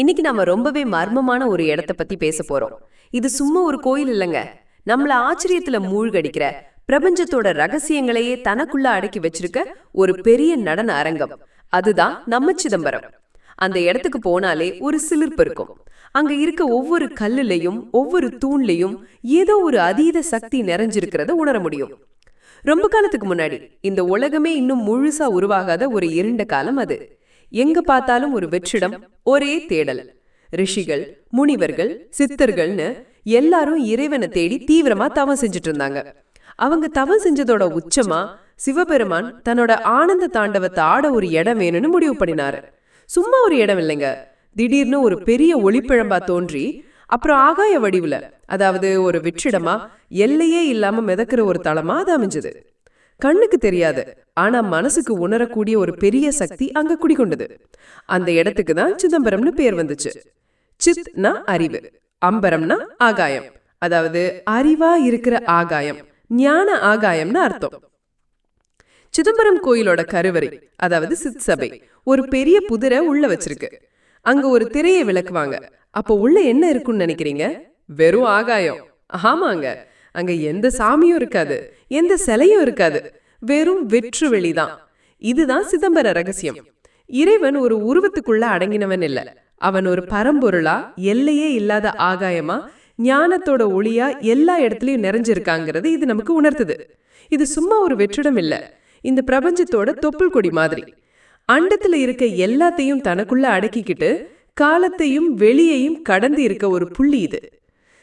இன்னைக்கு நாம ரொம்பவே மர்மமான ஒரு இடத்த பத்தி பேச போறோம். இது சும்மா ஒரு கோயில் இல்லைங்க. நம்மள ஆச்சரியத்துல மூழ்கடிக்கிற பிரபஞ்சத்தோட ரகசியங்களையே தனக்குள்ள அடக்கி வச்சிருக்க ஒரு பெரிய நடன அரங்கம். அதுதான் நம்ம சிதம்பரம். அந்த இடத்துக்கு போனாலே ஒரு சிலிர்ப்பு இருக்கும். அங்க இருக்க ஒவ்வொரு கல்லுலயும் ஒவ்வொரு தூண்லையும் ஏதோ ஒரு அதீத சக்தி நிறைஞ்சிருக்கிறத உணர முடியும். ரொம்ப காலத்துக்கு முன்னாடி இந்த உலகமே இன்னும் முழுசா உருவாகாத ஒரு இருண்ட காலம் அது. எங்க பார்த்தாலும் ஒரு வெற்றிடம் ஒரே தேடல். ரிஷிகள் முனிவர்கள் சித்தர்கள்னு எல்லாரும் இறைவனை தேடி தீவிரமா தவம் செஞ்சுட்டு இருந்தாங்க அவங்க தவம் செஞ்சதோட உச்சமா சிவபெருமான் தன்னோட ஆனந்த தாண்டவத்தை ஆட ஒரு இடம் வேணும்னு முடிவு பண்ணினாரு. சும்மா ஒரு இடம் இல்லைங்க. திடீர்னு ஒரு பெரிய ஒளிப்பிழம்பா தோன்றி அப்புறம் ஆகாய வடிவுல அதாவது ஒரு வெற்றிடமா எல்லையே இல்லாம மிதக்கிற ஒரு தளமா அது அமைஞ்சது. கண்ணுக்கு தெரியாது. ஆனா மனசுக்கு உணரக்கூடிய ஒரு பெரிய சக்தி அங்க குடிகொண்டது. அந்த இடத்துக்கு தான் சிதம்பரம்னு பேர் வந்துச்சு. சித்னா அறிவு அம்பரம்னா ஆகாயம். அதாவது அறிவா இருக்கிற ஆகாயம் ஞான ஆகாயம்னு அர்த்தம். சிதம்பரம் கோயிலோட கருவறை அதாவது சித் சபை ஒரு பெரிய புதிரை உள்ள வச்சிருக்கு. அங்க ஒரு திரையை விளக்குவாங்க. அப்போ உள்ள என்ன இருக்கும்னு நினைக்கிறீங்க? வெறும் ஆகாயம். ஆமாங்க. அங்க எந்த சாமியும் இருக்காது எந்த சிலையும் இருக்காது. வெறும் வெற்று வெளிதான் இதுதான் சிதம்பர ரகசியம். இறைவன் ஒரு உருவத்துக்குள்ள அடங்கினவன் இல்ல. அவன் ஒரு பரம்பொருளா எல்லையே இல்லாத ஆகாயமா ஞானத்தோட ஒளியா எல்லா இடத்துலயும் நிறைஞ்சிருக்காங்கிறது இது நமக்கு உணர்த்துது. இது சும்மா ஒரு வெற்றிடம் இல்ல. இந்த பிரபஞ்சத்தோட தொப்புள் கொடி மாதிரி. அண்டத்துல இருக்க எல்லாத்தையும் தனக்குள்ள அடக்கிக்கிட்டு காலத்தையும் வெளியையும் கடந்து இருக்க ஒரு புள்ளி இது.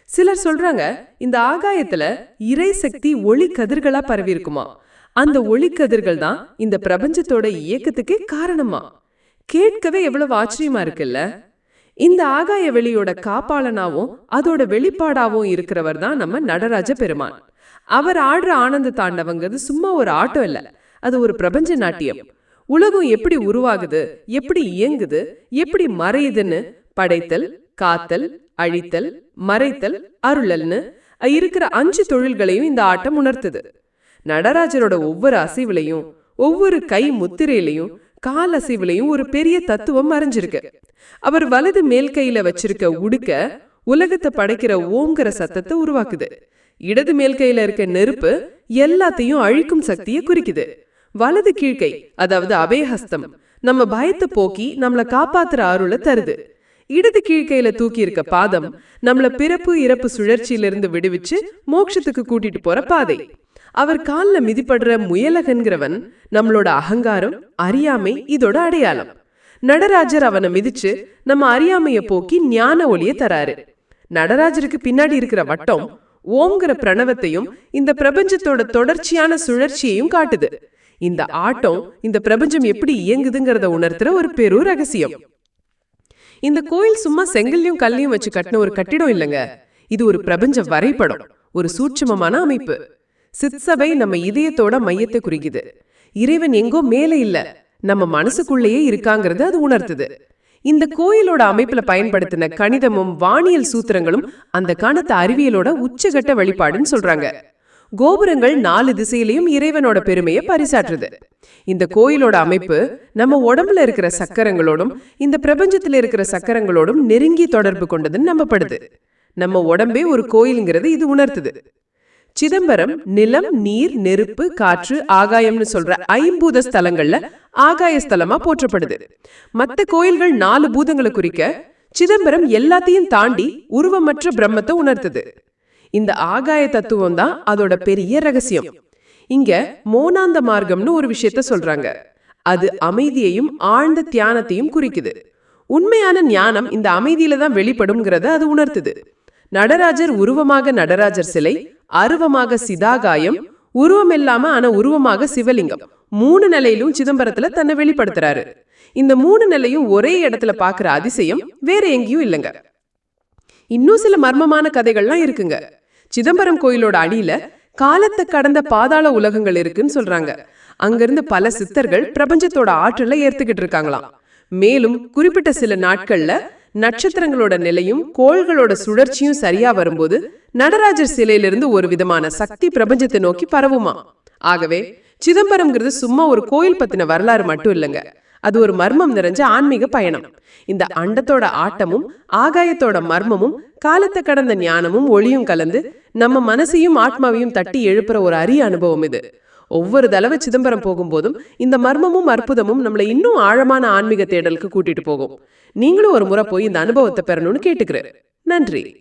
சிலர் சொல்றாங்க இந்த ஆகாயத்துல இறை சக்தி ஒளி கதிர்களா பரவி இருக்குமா அந்த ஒளி கதிர்கள் தான் இந்த பிரபஞ்சத்தோட இயக்கத்துக்கே காரணமா? கேட்கவே எவ்வளவு ஆச்சரியமா இருக்குல்ல? இந்த ஆகாய வெளியோட காப்பாளனாவும் அதோட வெளிப்பாடாவும் இருக்கிறவர் தான் நம்ம நடராஜ பெருமான். அவர் ஆடுற ஆனந்த தாண்டவங்கிறது சும்மா ஒரு ஆட்டம் இல்ல அது ஒரு பிரபஞ்ச நாட்டியம். உலகம் எப்படி உருவாகுது எப்படி இயங்குது எப்படி மறையுதுன்னு படைத்தல் காத்தல் அழித்தல் மறைத்தல் அருளல்னு இருக்கிற அஞ்சு தொழில்களையும் இந்த ஆட்டம் உணர்த்துது. நடராஜரோட ஒவ்வொரு அசைவுலையும் ஒவ்வொரு கை முத்திரையிலையும் கால் அசைவுலையும் ஒரு பெரிய தத்துவம் மறைஞ்சிருக்கு. அவர் வலது மேல் கையில வச்சிருக்க உடுக்க உலகத்தை படைக்கிற ஓங்கிற சத்தத்தை உருவாக்குது. இடது மேல் கையில இருக்க நெருப்பு எல்லாத்தையும் அழிக்கும் சக்தியை குறிக்குது. வலது கீழ்கை அதாவது அபயஹஸ்தம் நம்ம பயத்தை போக்கி நம்மள காப்பாத்துற அருளை தருது. இடது கீழ்கையில தூக்கி இருக்க பாதம் நம்மள பிறப்பு இறப்பு சுழற்சியிலிருந்து விடுவிச்சு மோட்சத்துக்கு கூட்டிட்டு போற பாதை. அவர் கால்ல மிதிப்படுற முயலகன்கிறவன் நம்மளோட அகங்காரம் அறியாமை இதோட அடையாளம். நடராஜர் அவனை மிதிச்சு நம்ம அறியாமைய போக்கி ஞான ஒளிய தராரு. நடராஜருக்கு பின்னாடி இருக்கிற வட்டம் ஓங்கிற பிரணவத்தையும் இந்த பிரபஞ்சத்தோட தொடர்ச்சியான சுழற்சியையும் காட்டுது. இந்த ஆட்டம் இந்த பிரபஞ்சம் எப்படி இயங்குதுங்கிறத உணர்த்துற ஒரு பெரு ரகசியம். இந்த கோயில் சும்மா செங்கல்லையும் கல்லையும் வச்சு கட்டின ஒரு கட்டிடம் இல்லைங்க. இது ஒரு பிரபஞ்ச வரைபடம் ஒரு சூட்சமமான அமைப்பு. சித்சபை நம்ம இதயத்தோட மையத்தை குறிக்குது. இறைவன் எங்கோ மேலே இல்ல நம்ம மனசுக்குள்ளேயே இருக்காங்கிறது அது உணர்த்துது. இந்த கோயிலோட அமைப்புல பயன்படுத்தின கணிதமும் வானியல் சூத்திரங்களும் அந்த காலத்து அறிவியலோட உச்சகட்ட வெளிப்பாடுன்னு சொல்றாங்க. கோபுரங்கள் நாலு திசையிலையும் இறைவனோட பெருமையை பரிசாற்றுது. இந்த கோயிலோட அமைப்பு நம்ம உடம்புல இருக்கிற சக்கரங்களோடும் இந்த பிரபஞ்சத்தில் இருக்கிற சக்கரங்களோடும் நெருங்கி தொடர்பு கொண்டதுன்னு நம்பப்படுது. நம்ம உடம்பே ஒரு கோயிலுங்கிறது இது உணர்த்துது. சிதம்பரம் நிலம் நீர் நெருப்பு காற்று ஆகாயம்னு சொல்ற ஐம்பூத ஸ்தலங்கள்ல ஆகாய ஸ்தலமா போற்றப்படுது. மத்த கோயில்கள் நாலு பூதங்களை குறிக்க சிதம்பரம் எல்லாத்தையும் தாண்டி உருவமற்ற பிரம்மத்தை உணர்த்துது. இந்த ஆகாய தத்துவம் தான் அதோட பெரிய ரகசியம். இங்க மோனாந்த மார்க்கம்னு ஒரு விஷயத்த சொல்றாங்க. அது அமைதியையும் ஆழ்ந்த தியானத்தையும் குறிக்குது. உண்மையான ஞானம் இந்த அமைதியில தான் வெளிப்படும்ங்கிறத அது உணர்த்துது. நடராஜர் உருவமாக நடராஜர் சிலை அருவமாக சிதாகாயம் உருவம் இல்லாம ஆனா உருவமாக சிவலிங்கம் மூணு நிலையிலும் சிதம்பரத்துல தன்னை வெளிப்படுத்துறாரு. இந்த மூணு நிலையும் ஒரே இடத்துல பாக்குற அதிசயம் வேற எங்கேயும் இல்லைங்க. இன்னும் சில மர்மமான கதைகள்லாம் இருக்குங்க. சிதம்பரம் கோயிலோட அடியில காலத்தை கடந்த பாதாள உலகங்கள் இருக்குன்னு சொல்றாங்க. அங்கிருந்து பல சித்தர்கள் பிரபஞ்சத்தோட ஆற்றலை ஏத்துக்கிட்டு இருக்காங்களாம். மேலும் குறிப்பிட்ட சில நாட்கள்ல நட்சத்திரங்களோட நிலையும் கோள்களோட சுழற்சியும் சரியா வரும்போது நடராஜர் சிலையிலிருந்து ஒரு விதமான சக்தி பிரபஞ்சத்தை நோக்கி பரவுமா ஆகவே சிதம்பரம்ங்கிறது சும்மா ஒரு கோயில் பத்தின வரலாறு மட்டும் இல்லைங்க. அது ஒரு மர்மம் நிறைஞ்ச ஆன்மீக பயணம். இந்த அண்டத்தோட ஆட்டமும் ஆகாயத்தோட மர்மமும் காலத்தை கடந்த ஞானமும் ஒளியும் கலந்து நம்ம மனசையும் ஆத்மாவையும் தட்டி எழுப்புற ஒரு அரிய அனுபவம் இது. ஒவ்வொரு தடவை சிதம்பரம் போகும்போதும் இந்த மர்மமும் அற்புதமும் நம்மளை இன்னும் ஆழமான ஆன்மீக தேடலுக்கு கூட்டிட்டு போகும். நீங்களும் ஒரு முறை போய் இந்த அனுபவத்தை பெறணும்னு கேட்டுக்கிறேன். நன்றி.